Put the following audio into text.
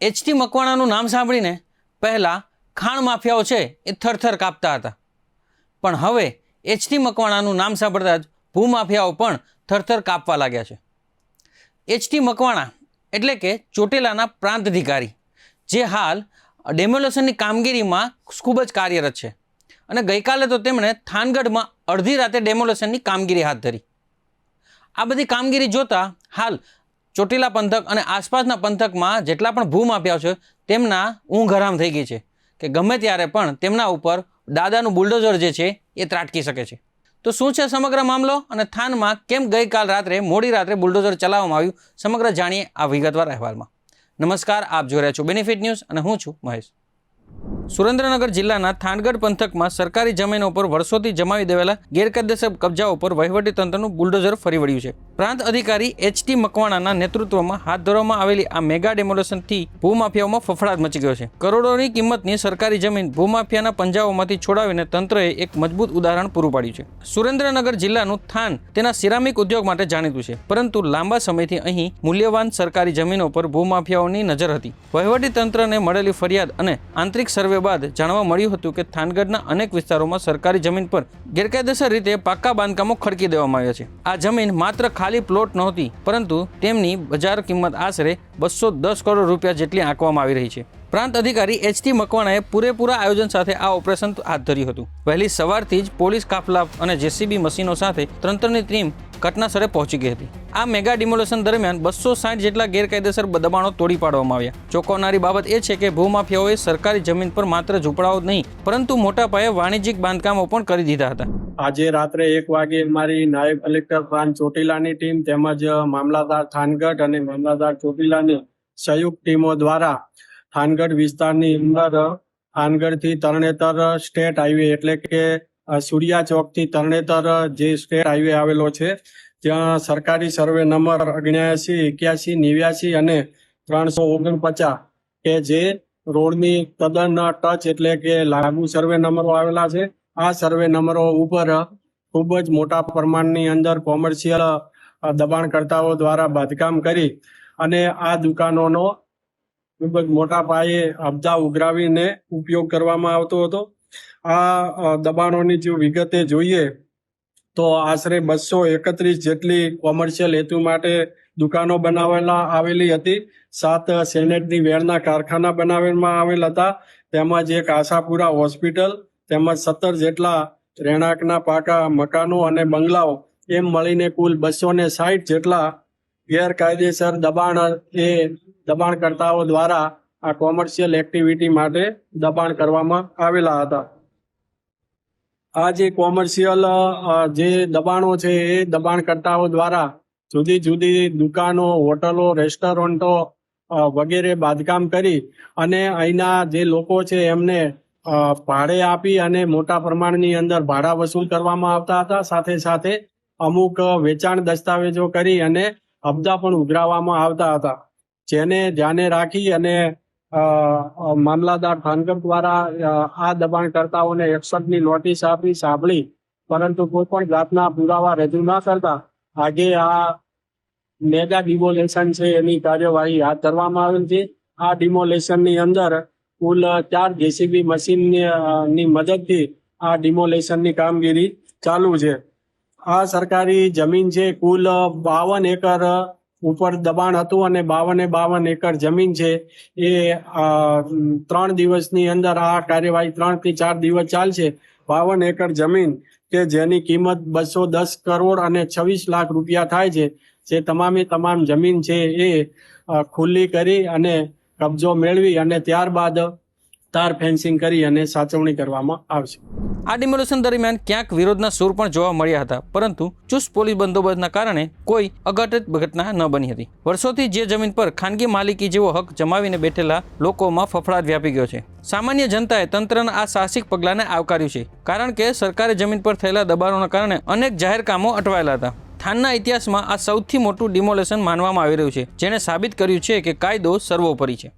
HT મકવાણાનું નામ સાંભળીને પહેલાં ખાણ માફિયાઓ છે એ થરથર કાપતા હતા. પણ હવે એચટી મકવાણાનું નામ સાંભળતા જ ભૂમાફિયાઓ પણ થરથર કાપવા લાગ્યા છે. એચટી મકવાણા એટલે કે ચોટેલાના પ્રાંત અધિકારી જે હાલ ડેમોલેશનની કામગીરીમાં ખૂબ જ કાર્યરત છે અને ગઈકાલે તો તેમણે થાનગઢમાં અડધી રાતે ડેમોલેશનની કામગીરી હાથ ધરી. આ બધી કામગીરી જોતા હાલ ચોટીલા પંથક અને આસપાસના પંથકમાં જેટલા પણ ભૂમાફિયાઓ છે, તેમના ઊંઘ હરામ થઈ ગઈ છે કે ગમે ત્યારે પણ તેમના ઉપર દાદાનું બુલડોઝર જે છે એ ત્રાટકી શકે છે. તો શું છે સમગ્ર મામલો અને થાનમાં કેમ ગઈકાલ રાત્રે, મોડી રાત્રે બુલડોઝર ચલાવવામાં આવ્યું? સમગ્ર જાણીએ આ વિગતવાર અહેવાલમાં. નમસ્કાર, આપ જોઈ રહ્યા છો બેનિફિટ ન્યૂઝ અને હું છું મહેશ. સુરેન્દ્રનગર જિલ્લાના થાનગઢ પંથકમાં સરકારી જમીનો પર વર્ષોથી જમાવી દેવાયેલા ગેરકાયદેસર કબજાઓ પર વહીવટી તંત્રનું બુલડોઝર ફરી વળ્યું છે. પ્રાંત અધિકારી એચટી મકવાણાના નેતૃત્વમાં હાથ ધરવામાં આવેલી આ મેગા ડેમોલેશનથી ભૂમાફિયાઓમાં ફફડાટ મચી ગયો છે. કરોડોની કિંમતની સરકારી જમીન ભૂમાફિયાના પંજાઓમાંથી છોડાવીને તંત્રએ એક મજબૂત ઉદાહરણ પૂરું પાડ્યું છે. સુરેન્દ્રનગર જિલ્લાનું થાન તેના સિરામિક ઉદ્યોગ માટે જાણીતું છે, પરંતુ લાંબા સમયથી અહીં મૂલ્યવાન સરકારી જમીનો પર ભૂમાફિયાઓની નજર હતી. વહીવટી તંત્રને મળેલી ફરિયાદ અને આંતરિક સર્વે બાદ જાણવા મળ્યું હતું કે થાનગઢના અનેક વિસ્તારોમાં સરકારી જમીન પર ગેરકાયદેસર રીતે પાક્કા બાંધકામો ખડકી દેવામાં આવ્યા છે. આ જમીન માત્ર ખાલી પ્લોટ નહોતી, પરંતુ તેમની બજાર કિંમત આશરે બસો દસ કરોડ રૂપિયા જેટલી આંકવામાં આવી રહી છે. પ્રાંત અધિકારી એચટી મકવાણાએ પૂરેપૂરા આયોજન સાથે આ ઓપરેશન હાથ ધર્યું હતું. વહેલી સવારથી જ પોલીસ કાફલા અને જેસીબી મશીનો સાથે તંત્રની ટીમ ઘટના સ્થળે પહોંચી ગઈ હતી. આ મેગા ડિમોલેશન દરમિયાન બસો સાઠ જેટલા ગેરકાયદેસર દબાણો તોડી પાડવામાં આવ્યા. ચોંકાવનારી બાબત એ છે કે ભૂમાફિયાઓએ સરકારી જમીન પર માત્ર ઝૂંપડાઓ નહીં, પરંતુ મોટા પાયે વાણિજ્યિક બાંધકામો પણ કરી દીધા હતા. આજે રાત્રે એક વાગે મારી નાયબ કલેક્ટર પ્રાંત ચોટીલાની ટીમ તેમજ મામલાદાર થાનગઢ અને મામલાદાર ચોટીલાની સંયુક્ત ટીમો દ્વારા થાનગઢ વિસ્તારની અંદર થાનગઢથી તરણેતર સ્ટેટ હાઈવે એટલે કે સૂર્યા ચોકથી તરણેતર જે સ્ટેટ હાઈવે આવેલો છે ત્યાં સરકારી સર્વે નંબર અગ્યાસી એક્યાસી, નેવ્યાસી અને ત્રણસો ઓગણપચાસ કે જે રોડની તદ્દન ટચ એટલે કે લાગુ સર્વે નંબરો આવેલા છે. આ સર્વે નંબરો ઉપર ખૂબ જ મોટા પ્રમાણની અંદર કોમર્શિયલ દબાણકર્તાઓ દ્વારા બાંધકામ કરી અને આ દુકાનોનો ખૂબ જ મોટા પાયે અબજા ઉઘરાવીને ઉપયોગ કરવામાં આવતો હતો. આ દબાણોની જો વિગતે જોઈએ તો આશરે બસો એકત્રીસ જેટલી કોમર્શિયલ હેતુ માટે દુકાનો બનાવેલા આવેલી હતી. સાત સેનેટની વેરના કારખાના બનાવવામાં આવેલ હતા. તેમજ એક આશાપુરા હોસ્પિટલ, તેમજ સત્તર જેટલા રહેણાંકના પાકા મકાનો અને બંગલાઓ. એમ મળીને કુલ બસો ને સાઠ જેટલા ગેરકાયદેસર દબાણ એ દબાણકર્તાઓ દ્વારા આ કોમર્શિયલ એક્ટિવિટી માટે દબાણ કરવામાં આવેલા હતા. આ જે કોમર્શિયલ જે દબાણો છે એ દબાણકર્તાઓ દ્વારા જુદી જુદી દુકાનો, હોટલો, રેસ્ટોરન્ટો વગેરે બાંધકામ કરી અને અહીંના જે લોકો છે એમને ભાડે આપી અને મોટા પ્રમાણની અંદર ભાડા વસૂલ કરવામાં આવતા હતા. સાથે સાથે અમુક વેચાણ દસ્તાવેજો કરી અને હપ્તા પણ ઉઘરાવવામાં આવતા હતા. જેને ધ્યાને રાખી અને મામલાદાર થાનગઢ દ્વારા આ દબાણકર્તાઓને એકસઠની નોટિસ આપી, સાંભળી. પરંતુ કોઈ પણ જાતના પુરાવા રજૂ ના કરતા આજે આ મેગા ડિમોલેશન છે એની કાર્યવાહી હાથ ધરવામાં આવેલ છે. આ ડિમોલેશનની અંદર કુલ ચાર જેસીબી મશીનની મદદથી આ ડિમોલેશનની કામગીરી ચાલુ છે. આ સરકારી જમીન છે, કુલ બાવન એકર ઉપર દબાણ હતું અને બાવને બાવન એકર જમીન છે. એ ત્રણ દિવસની અંદર આ કાર્યવાહી ત્રણથી ચાર દિવસ ચાલશે. બાવન એકર જમીન કે જેની કિંમત બસો દસ કરોડ અને છવ્વીસ લાખ રૂપિયા થાય છે. જે તમામે તમામ જમીન છે એ ખુલ્લી કરી અને કબજો મેળવી અને ત્યારબાદ તાર ફેન્સિંગ કરી અને સાચવણી કરવામાં આવશે. આ ડિમોલેશન દરમિયાન ક્યાંક વિરોધના સૂર પણ જોવા મળ્યા હતા, પરંતુ ચુસ્ત પોલીસ બંદોબસ્તના કારણે કોઈ અઘટિત ઘટના ન બની હતી. વર્ષોથી જે જમીન પર ખાનગી માલિકી જેવો હક જમાવીને બેઠેલા લોકોમાં ફફડાટ વ્યાપી ગયો છે. સામાન્ય જનતાએ તંત્રના આ સાહસિક પગલાંને આવકાર્યું છે, કારણ કે સરકારે જમીન પર થયેલા દબાણોના કારણે અનેક જાહેર કામો અટવાયેલા હતા. થાનના ઇતિહાસમાં આ સૌથી મોટું ડિમોલેશન માનવામાં આવી રહ્યું છે, જેણે સાબિત કર્યું છે કે કાયદો સર્વોપરી છે.